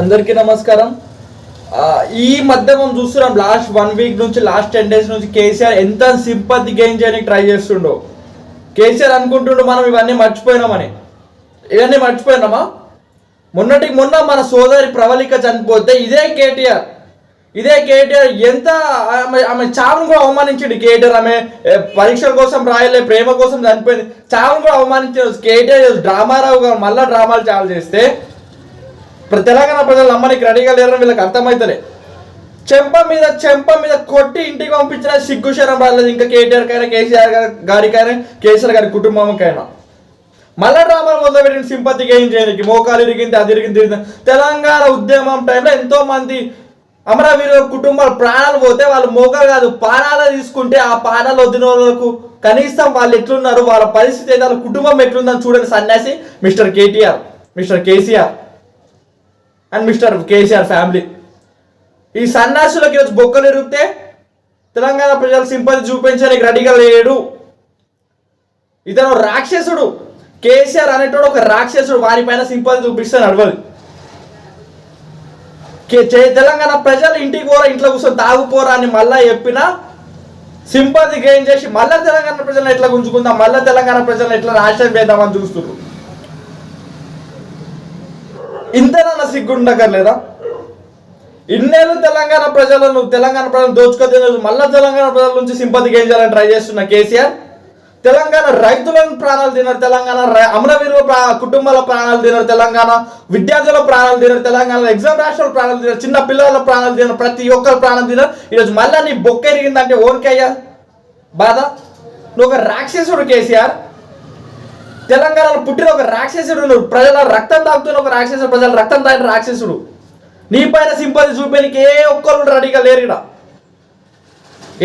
అందరికీ నమస్కారం. ఈ మధ్య మనం చూస్తున్నాం లాస్ట్ వన్ వీక్ నుంచి లాస్ట్ టెన్ డేస్ నుంచి కేసీఆర్ ఎంత సింపతి గెయిన్ చేయడానికి ట్రై చేస్తుండో. కేసీఆర్ అనుకుంటుండు మనం ఇవన్నీ మర్చిపోయినామని. ఇవన్నీ మర్చిపోయినామా? మొన్నటికి మొన్న మన సోదరి ప్రవళిక చనిపోతే ఇదే కేటీఆర్. ఇదే కేటీఆర్ ఎంత ఆమె ఆమె చావును కూడా అవమానించిండు కేటీఆర్. ఆమె పరీక్షల కోసం రాయలే ప్రేమ కోసం చనిపోయింది. చావును కూడా అవమానించాడు కేటీఆర్ డ్రామారావు గారు మళ్ళా డ్రామాలు చాలా చేస్తే ఇప్పుడు తెలంగాణ ప్రజలు నమ్మనికి రెడీగా లేరని వీళ్ళకి అర్థమవుతలే చెంప మీద చెంప మీద కొట్టి ఇంటికి పంపించిన సిగ్గుశరం రాలేదు ఇంకా కేటీఆర్ కైనా కేసీఆర్ గారికైనా కేసీఆర్ గారి కుటుంబంకైనా మళ్ళా డ్రామాలు మొదలుపెట్టిన సింపతి ఏం చేయడానికి మోకాలు ఇరిగింది అది ఇరిగింది తెలంగాణ ఉద్యమం టైంలో ఎంతో మంది అమరవీరు కుటుంబాలు ప్రాణాలు పోతే వాళ్ళు మోకాలు కాదు పానాలు తీసుకుంటే ఆ పానాలు వదిన వాళ్ళకు కనీసం వాళ్ళు ఎట్లున్నారు వాళ్ళ పరిస్థితి ఏంటి వాళ్ళ కుటుంబం ఎట్లుందని చూడని సన్యాసి mister KTR mister KCR. And mister KCR family. ఈ సన్యాసులకు ఈరోజు బొక్కలు ఎరిగితే తెలంగాణ ప్రజలు సింపతి చూపించడానికి రెడీగా లేడు. ఇతను రాక్షసుడు. కేసీఆర్ అనేటోడు ఒక రాక్షసుడు. వారిపైన సింపతి చూపిస్తే నడవదు. కే- చే- తెలంగాణ ప్రజలు ఇంటికి పోరా ఇంట్లో కూర్చొని తాగుపోరా అని మళ్ళా చెప్పినా సింపతి గెయిన్ చేసి మళ్ళా తెలంగాణ ప్రజలను ఎట్లా గుంజుకుందాం మళ్ళా తెలంగాణ ప్రజలను ఎట్లా నాశనం చేద్దామని చూస్తున్నారు. ఇంతేనన్నా సిగ్గుండకర్లేదా ఇన్నేళ్ళు తెలంగాణ ప్రజలను తెలంగాణ ప్రజలను దోచుకొని మళ్ళా తెలంగాణ ప్రజల నుంచి సింపతి గెయిన్ చేయాలని ట్రై చేస్తున్న కేసీఆర్ తెలంగాణ రైతులను ప్రాణాలు తిన్నారు తెలంగాణ రై- అమరవీరుల ప్రా- కుటుంబాల ప్రాణాలు తిన్నారు తెలంగాణ విద్యార్థుల ప్రాణాలు తిన్నారు తెలంగాణ ఎగ్జామ్ రాసిన ప్రాణాలు తిన్నారు చిన్న పిల్లల ప్రాణాలు తిన్నారు ప్రతి ఒక్కరు ప్రాణాలు తిన్నారు ఈరోజు మళ్ళా నీ బొక్క ఎరిగిందంటే ఓరికయ్యా బాధ? నువ్వు ఒక రాక్షసుడు కేసీఆర్. తెలంగాణలో పుట్టిన ఒక రాక్షసుడు నువ్వు ప్రజల రక్తం తాగుతున్న ఒక రాక్షసుడు ప్రజల రక్తం తాగిన రాక్షసుడు. నీ పైన సింపతి చూపేనికి ఏ ఒక్కరు రెడీగా లేరు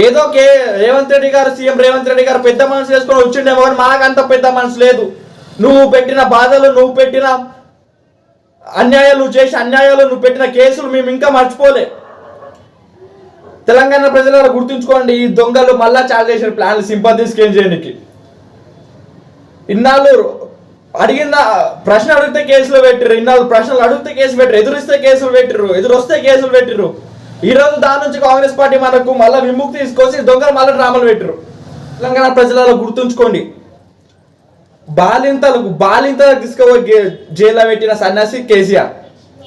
ఏదో కే రేవంత్ రెడ్డి గారు సీఎం రేవంత్ రెడ్డి గారు పెద్ద మనసు చేసుకొని వచ్చిండేమో కానీ అంత పెద్ద మనసు లేదు. నువ్వు పెట్టిన బాధలు నువ్వు పెట్టిన అన్యాయాలు నువ్వు చేసిన అన్యాయాలు నువ్వు పెట్టిన కేసులు మేము ఇంకా మర్చిపోలే. తెలంగాణ ప్రజల గుర్తుంచుకోండి ఈ దొంగలు మళ్ళా చాలా చేసిన ప్లాన్లు సింపతి స్కేమ్ చేయడానికి. ఇన్నాళ్ళు అడిగిన ప్రశ్న అడిగితే కేసులు పెట్టిరు ఇన్నాళ్ళు ప్రశ్నలు అడిగితే కేసు పెట్టరు ఎదురిస్తే కేసులు పెట్టిరు ఎదురొస్తే కేసులు పెట్టిరు ఈ రోజు దాని నుంచి కాంగ్రెస్ పార్టీ మనకు మళ్ళీ విముక్తి తీసుకొచ్చి దొంగలు మళ్ళీ డ్రామాలు పెట్టిరు తెలంగాణ ప్రజలలో గుర్తుంచుకోండి. బాలింతలకు బాలింతలకు తీసుకుపోయి జైల్లో పెట్టిన సన్యాసి కేసీఆర్.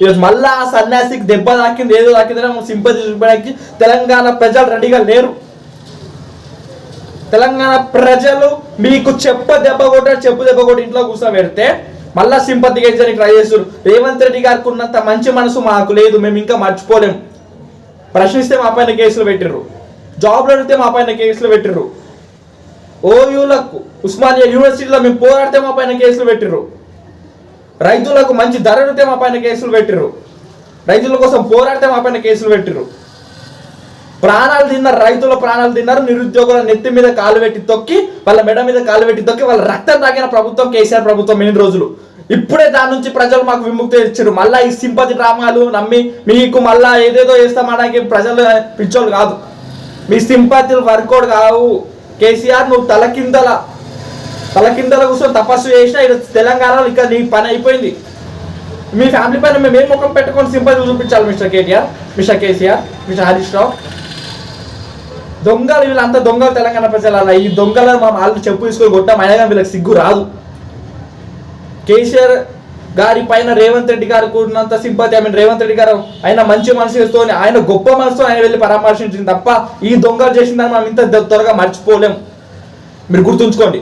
ఈరోజు మళ్ళీ ఆ సన్యాసికి దెబ్బ తాకింది ఏదో తాకిందని సింపతి చూపడానికి తెలంగాణ ప్రజలు రెడీగా లేరు. తెలంగాణ ప్రజలు మీకు చెప్ప దెబ్బ కొట్టారు చెప్పు దెబ్బ కొట్టి ఇంట్లో కూర్చోబెడితే మళ్ళా సింపతి గెలిచడానికి ట్రై చేస్తారు రేవంత్ రెడ్డి గారికి ఉన్నంత మంచి మనసు మాకు లేదు మేము ఇంకా మర్చిపోలేము ప్రశ్నిస్తే మా పైన కేసులు పెట్టిర్రు. జాబ్లు అడిగితే మా పైన కేసులు పెట్టిర్రు. ఓయూలకు ఉస్మానియా యూనివర్సిటీలో మేము పోరాడితే మా పైన కేసులు పెట్టిర్రు. రైతులకు మంచి ధర అడిగితే మా పైన కేసులు పెట్టిర్రు. రైతుల కోసం పోరాడితే మా పైన కేసులు పెట్టిర్రు. ప్రాణాలు తిన్నారు రైతుల ప్రాణాలు తిన్నారు నిరుద్యోగుల నెత్తి మీద కాలు పెట్టి తొక్కి వాళ్ళ మెడ మీద కాలు పెట్టి తొక్కి వాళ్ళ రక్తం తాగిన ప్రభుత్వం కేసీఆర్ ప్రభుత్వం ఎన్ని రోజులు. ఇప్పుడే దాని నుంచి ప్రజలు మాకు విముక్తి ఇచ్చారు మళ్ళా ఈ సింపతి డ్రామాలు నమ్మి మీకు మళ్ళా ఏదేదో చేస్తామనడానికి ప్రజలు పిచ్చోళ్ళు కాదు. మీ సింపతిలు వర్కౌట్ కావు. కేసీఆర్ నువ్వు తలకిందల తలకిందల కూర్చొని తపస్సు చేసినా ఇక్కడ తెలంగాణలో ఇంకా నీ పని అయిపోయింది. మీ ఫ్యామిలీ పైన మేము ఏం ముఖం పెట్టుకొని సింపతి చూపించాలి mister KTR mister KCR mister Harish Rao? దొంగలు వీళ్ళంతా దొంగలు తెలంగాణ ప్రజలు అలా ఈ దొంగలను మా వాళ్ళు చెప్పు తీసుకొని కొట్టాం అయినా వీళ్ళకి సిగ్గు రాదు. కేసీఆర్ గారి పైన రేవంత్ రెడ్డి గారు కూడినంత sympathy I mean Revanth Reddy గారు ఆయన మంచి మనసుతో ఆయన గొప్ప మనసుతో ఆయన వెళ్ళి పరామర్శించింది తప్ప ఈ దొంగలు చేసిన దాన్ని మనం ఇంత త్వరగా మర్చిపోలేం. మీరు గుర్తుంచుకోండి.